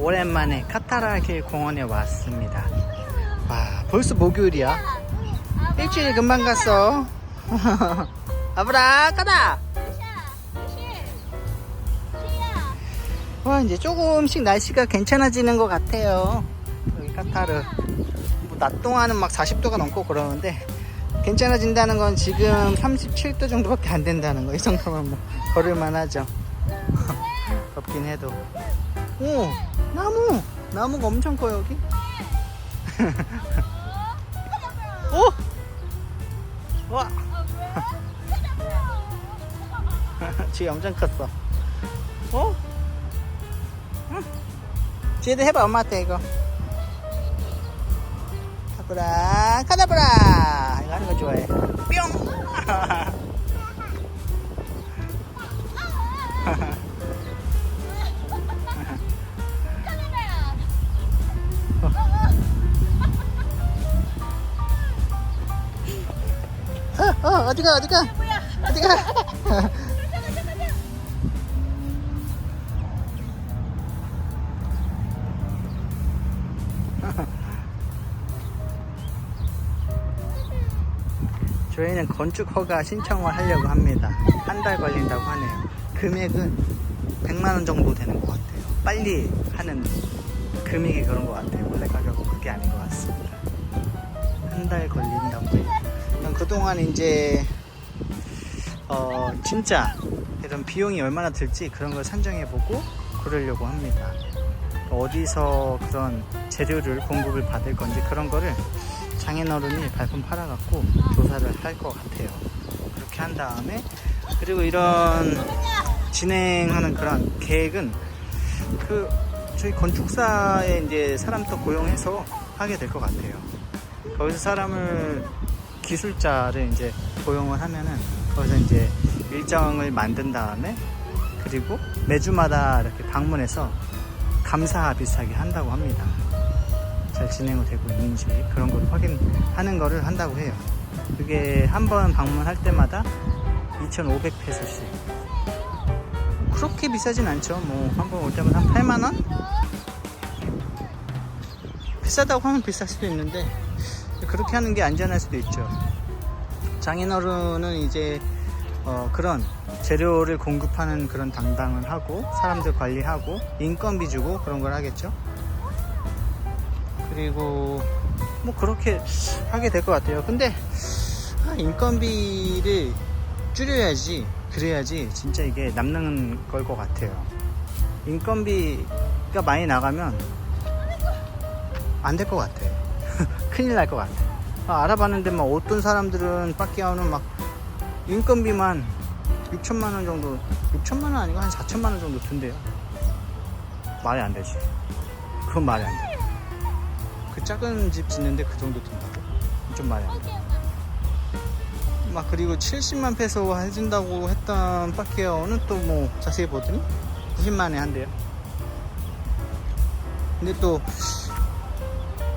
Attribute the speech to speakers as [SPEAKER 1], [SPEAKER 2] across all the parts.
[SPEAKER 1] 오랜만에 카타라길 공원에 왔습니다. 와, 벌써 목요일이야. 일주일 금방 갔어. 아브라, 가다! 와, 이제 조금씩 날씨가 괜찮아지는 것 같아요. 여기 카타르. 뭐, 낮 동안은 막 40도가 넘고 그러는데, 괜찮아진다는 건 지금 37도 정도밖에 안 된다는 거. 이 정도면 뭐, 걸을만 하죠. 덥긴 해도. 오, 나무! 나무가 엄청 커, 여기. 오! 와! 쥐 엄청 컸어. 어? 응. 쥐도 해봐, 엄마한테 이거. 카브라, 카다브라! 이거 하는 거 좋아해. 뿅! 어, 어, 어디가, 어디가? 어디가? 저희는 건축 허가 신청을 하려고 합니다. 한 달 걸린다고 하네요. 금액은 100만 원 정도 되는 것 같아요. 빨리 하는 금액이 그런 것 같아요. 원래 가격은 그게 아닌 것 같습니다. 한 달 걸린다고 해요. 그럼 그동안 이제, 어, 진짜 이런 비용이 얼마나 들지 그런 걸 산정해보고 그러려고 합니다. 어디서 그런 재료를 공급을 받을 건지 그런 거를 장인어른이 발품 팔아갖고 조사를 할 것 같아요. 그렇게 한 다음에 그리고 이런 진행하는 그런 계획은 그 저희 건축사에 이제 사람 또 고용해서 하게 될 것 같아요. 거기서 사람을 기술자를 이제 고용을 하면은 거기서 이제 일정을 만든 다음에 그리고 매주마다 이렇게 방문해서 감사 비슷하게 한다고 합니다. 잘 진행이 되고 있는지 그런 걸 확인하는 거를 한다고 해요. 그게 한 번 방문할 때마다 2,500페소씩. 그렇게 비싸진 않죠. 뭐 한 번 올 때마다 한 8만 원? 비싸다고 하면 비쌀 수도 있는데 그렇게 하는 게 안전할 수도 있죠. 장인어른은 이제 어, 그런 재료를 공급하는 그런 담당을 하고 사람들 관리하고 인건비 주고 그런 걸 하겠죠. 그리고 뭐 그렇게 하게 될 것 같아요. 근데 아, 인건비를 줄여야지 그래야지 진짜 이게 남는 걸 것 같아요. 인건비가 많이 나가면 안 될 것 같아. 큰일 날 것 같아. 아, 알아봤는데 막 어떤 사람들은 빠끼아오는 막 인건비만 6천만 원 정도 6천만 원 아니고 한 4천만 원 정도 든대요. 말이 안 되지. 그건 말이 안 돼. 그 작은 집 짓는데 그 정도 든다고? 좀 말이 안 돼. 막 그리고 70만 페소 해준다고 했던 파케어는 또 뭐 자세히 보더니 90만에 한대요. 근데 또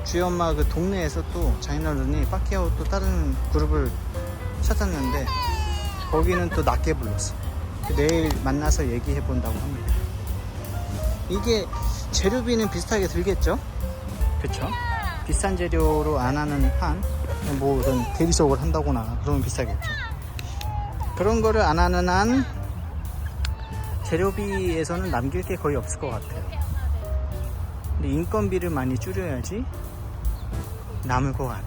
[SPEAKER 1] 주희 엄마 그 동네에서 또 장인어른이 파케어 또 다른 그룹을 찾았는데 거기는 또 낮게 불렀어. 그 내일 만나서 얘기해 본다고 합니다. 이게 재료비는 비슷하게 들겠죠? 그쵸? 비싼 재료로 안 하는 한, 뭐, 이런 대리석을 한다거나, 그러면 비싸겠죠. 그런 거를 안 하는 한, 재료비에서는 남길 게 거의 없을 것 같아요. 근데 인건비를 많이 줄여야지 남을 것 같아.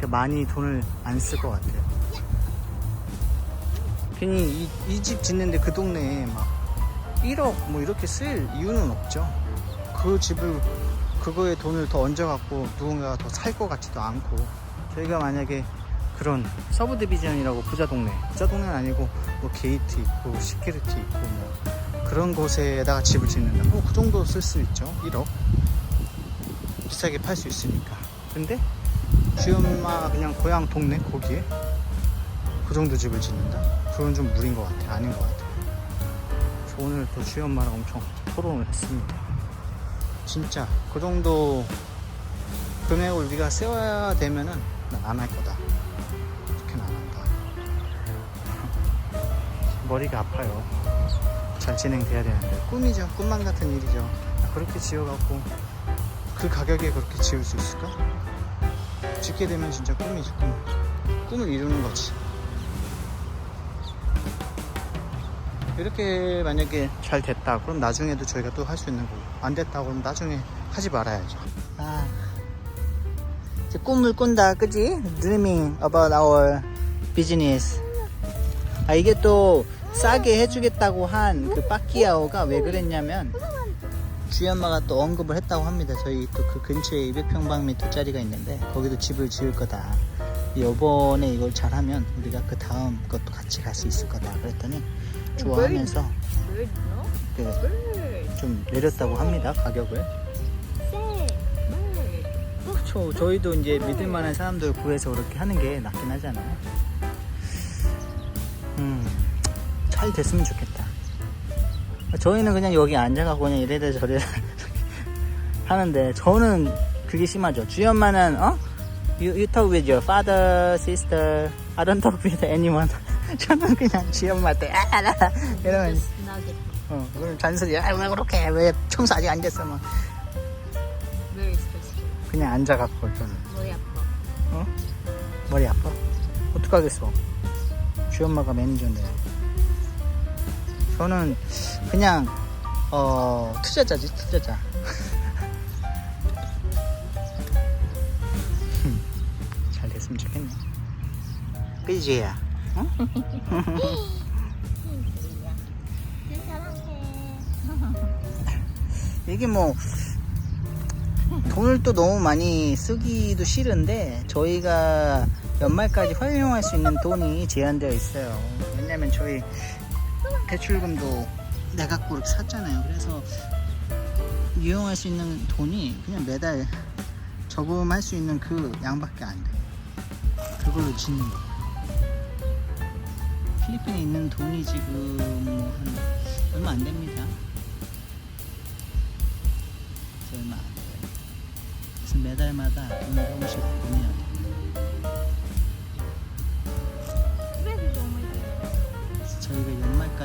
[SPEAKER 1] 그 많이 돈을 안 쓸 것 같아요. 괜히 이 집 짓는데 그 동네에 막 1억 뭐 이렇게 쓸 이유는 없죠. 그 집을 그거에 돈을 더 얹어갖고 누군가가 더 살 것 같지도 않고 저희가 만약에 그런 서브 디비전이라고 부자 동네 부자 동네는 아니고 뭐 게이트 있고 시큐리티 있고 뭐 그런 곳에다가 집을 짓는다 뭐그 정도 쓸 수 있죠 1억 비싸게 팔 수 있으니까 근데 주엄마 그냥 고향 동네 거기에 그 정도 집을 짓는다 그건 좀 무리인 것 같아 아닌 것 같아 그래서 오늘 또 주엄마랑 엄청 토론을 했습니다 진짜 그 정도 금액을 우리가 세워야 되면은 안 할 거다. 그렇게는 안 한다. 머리가 아파요. 잘 진행돼야 되는데 꿈이죠. 꿈만 같은 일이죠. 그렇게 지어갖고 그 가격에 그렇게 지을 수 있을까? 짓게 되면 진짜 꿈이지 꿈. 꿈을 이루는 거지. 이렇게 만약에 잘 됐다 그럼 나중에도 저희가 또 할 수 있는 거고 안 됐다 그럼 나중에 하지 말아야죠 아 이제 꿈을 꾼다 그지? Dreaming about our business 아 이게 또 싸게 해주겠다고 한 그 빠끼야오가 왜 그랬냐면 주희 엄마가 또 언급을 했다고 합니다 저희 또 그 근처에 200평방미터짜리가 있는데 거기도 집을 지을 거다 요번에 이걸 잘하면 우리가 그 다음 것도 같이 갈 수 있을 거다 그랬더니 좋아하면서
[SPEAKER 2] Bird, no?
[SPEAKER 1] 그
[SPEAKER 2] Bird.
[SPEAKER 1] 좀 내렸다고 합니다 가격을. 그렇죠 저희도 이제 믿을 만한 사람들 구해서 그렇게 하는 게 낫긴 하잖아요 음 잘 됐으면 좋겠다 저희는 그냥 여기 앉아가고 그냥 이래다 저래다 하는데 저는 그게 심하죠 엄마는 어? You, you talk with your father, sister I don't talk with anyone 저는 그냥 주희 엄마한테 아, 이러면. 어, 그럼 잔소리 아, 왜 그렇게 왜 청소 아직 안 됐어 막
[SPEAKER 2] stressful.
[SPEAKER 1] 그냥 앉아갖고 저는
[SPEAKER 2] 머리 아파.
[SPEAKER 1] 어? 머리 아파? 어떡하겠어 주희 엄마가 매니저인데 저는 그냥 어 투자자지 투자자 잘 됐으면 좋겠네 그지 야 어? 이게 뭐 돈을 또 너무 많이 쓰기도 싫은데 저희가 연말까지 활용할 수 있는 돈이 제한되어 있어요. 왜냐면 저희 대출금도 이렇게 샀잖아요. 그래서 이용할 수 있는 돈이 그냥 매달 저금할 수 있는 그 양밖에 안 돼. 그걸로 짓는 거. 필리핀에 있는 돈이 지금 뭐한 얼마 안 됩니다. 얼마 안 돼요. 그래서 매달마다 돈을 조금씩 보내야 돼. 그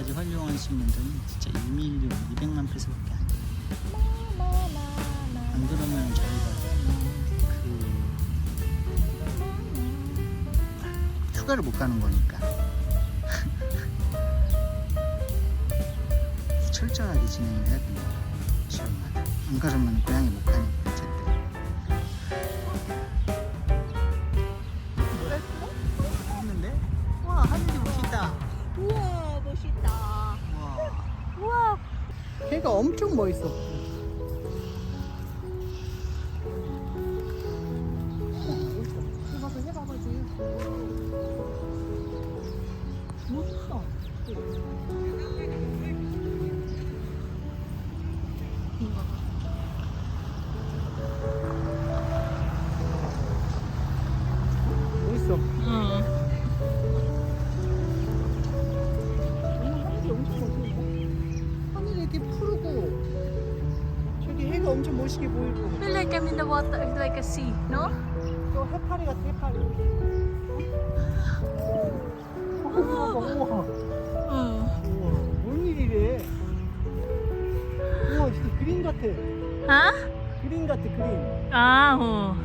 [SPEAKER 1] 수 있는 돈이 진짜 2밀리언 200만 페소밖에 안 돼요. 안 그러면 저희가 그 휴가를 못 가는 거니까 철저하게 진행을 해야 됩니다. 지역마다. 안 그러면 고향에 못 가니까 해가 엄청 멋있어. 해가 엄청 멋있게 보이고
[SPEAKER 2] Feel like I'm in the water, like a sea, no?
[SPEAKER 1] 저 해파리 같아 해파리. 우와 우와
[SPEAKER 2] 응.
[SPEAKER 1] 우와 뭔 일이래? 우와 진짜 그림 같아.
[SPEAKER 2] 아?
[SPEAKER 1] 그림 같아 그림.
[SPEAKER 2] 아, 어.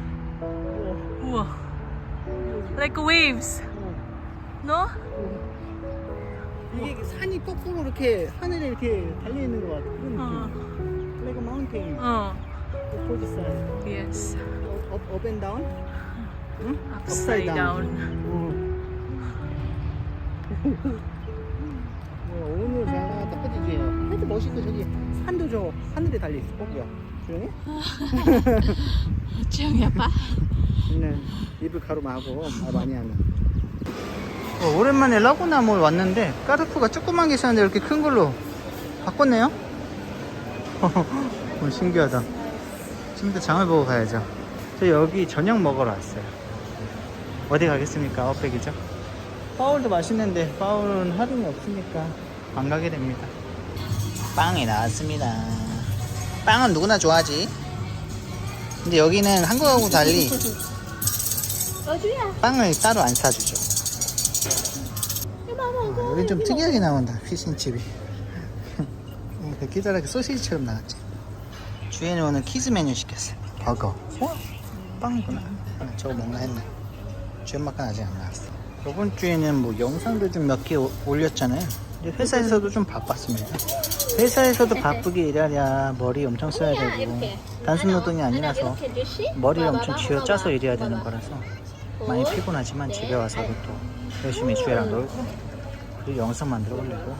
[SPEAKER 1] 우와.
[SPEAKER 2] 우와. Like waves,
[SPEAKER 1] 어.
[SPEAKER 2] no?
[SPEAKER 1] 이게 산이 거꾸로 이렇게 하늘에 이렇게 달려 있는 것 같아. 그런
[SPEAKER 2] 어.
[SPEAKER 1] 느낌. Like a mountain.
[SPEAKER 2] 어.
[SPEAKER 1] opposite side.
[SPEAKER 2] Yes.
[SPEAKER 1] Up, up and down. 응?
[SPEAKER 2] Upside down.
[SPEAKER 1] 어. 오늘 잘나갔다 그지? 해도 멋있고 저기 산도 저 하늘에 달려 있어. 거기야. 조용해?
[SPEAKER 2] 지영이 아빠?
[SPEAKER 1] 오늘 입을 가로마고 말 많이 하는. 어, 오랜만에 라구나몰 왔는데 까르푸가 조그만 게 있었는데 이렇게 큰 걸로 바꿨네요. 어, 신기하다. 좀 이따 장을 보고 가야죠. 저 여기 저녁 먹으러 왔어요. 어디 가겠습니까? 아웃백이죠. 파울도 맛있는데 파울은 할인이 없으니까 안 가게 됩니다. 빵이 나왔습니다. 빵은 누구나 좋아하지. 근데 여기는 한국하고 달리? 빵을 따로 안 사주죠. 아, 여기 좀 특이하게 나온다 피싱칩이. 어, 기다랗게 소시지처럼 나왔지. 주인은 오늘 키즈 메뉴 시켰어요. 버거. 어? 빵이구나. 아, 저거 뭔가 했네. 주연 맛은 아직 안 나왔어. 이번 주에는 뭐 영상도 좀 몇 개 올렸잖아요. 근데 회사에서도 좀 바빴습니다. 회사에서도 바쁘게 일하랴 머리 엄청 써야 되고 단순 노동이 아니라서 머리를 엄청 쥐어 짜서 일해야 되는 거라서 많이 피곤하지만 집에 와서도 또 열심히 주애랑 놀고 그리고 영상 만들어 올리고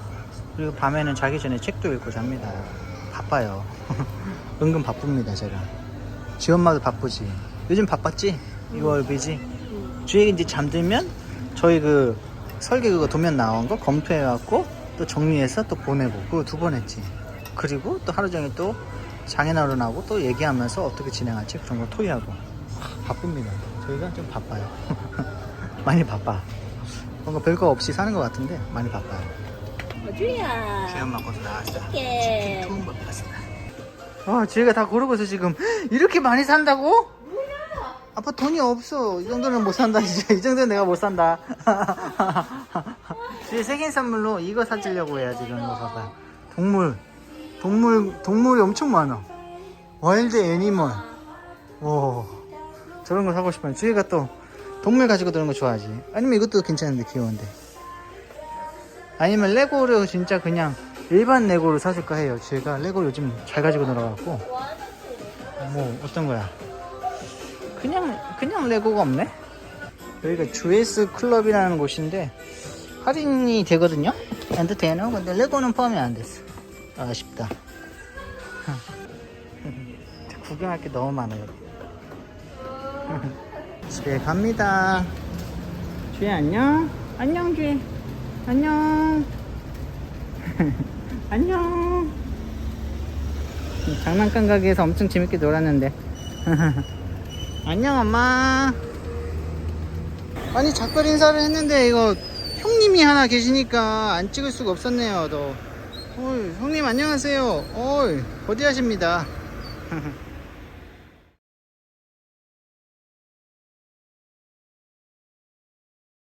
[SPEAKER 1] 그리고 밤에는 자기 전에 책도 읽고 잡니다. 바빠요. 은근 바쁩니다 제가. 지 엄마도 바쁘지. 요즘 바빴지? 2월 비지. 주에 이제 잠들면 저희 그 설계 그거 도면 나온 거 검토해갖고 또 정리해서 또 보내고 그거 두번 했지. 그리고 또 하루 종일 또 장인어른하고 또 얘기하면서 어떻게 진행할지 그런 거 토의하고 하, 바쁩니다. 저희가 좀 바빠요. 많이 바빠. 뭔가 별거 없이 사는 것 같은데 많이 바빠요.
[SPEAKER 3] 주희야.
[SPEAKER 1] 주연 맞고도 나왔어.
[SPEAKER 3] 예.
[SPEAKER 1] 처음 봤어. 아, 주희가 다 고르고서 지금 이렇게 많이 산다고? 아빠 돈이 없어. 이 정도는 못 산다, 진짜. 이 정도는 내가 못 산다. 주희 생일 선물로 이거 사주려고 해야 지금 이거 봐봐. 동물. 동물, 동물이 엄청 많아. 와일드 애니멀. 오. 저런 거 사고 싶어요. 주희가 또 동물 가지고 노는 거 좋아하지. 아니면 이것도 괜찮은데, 귀여운데. 아니면 레고를 진짜 그냥 일반 레고를 사줄까 해요. 제가 레고 요즘 잘 가지고 놀아갖고. 뭐, 어떤 거야? 그냥, 그냥 레고가 없네? 여기가 주에스 클럽이라는 곳인데, 할인이 되거든요? 안도 되나? 근데 레고는 포함이 안 됐어. 아쉽다. 구경할 게 너무 많아요. 집에 갑니다. 주희 안녕. 안녕 주희. 안녕. 안녕. 장난감 가게에서 엄청 재밌게 놀았는데. 안녕 엄마. 아니 작별 인사를 했는데 이거 형님이 하나 계시니까 안 찍을 수가 없었네요. 너. 어이, 형님 안녕하세요. 어이, 거디하십니다.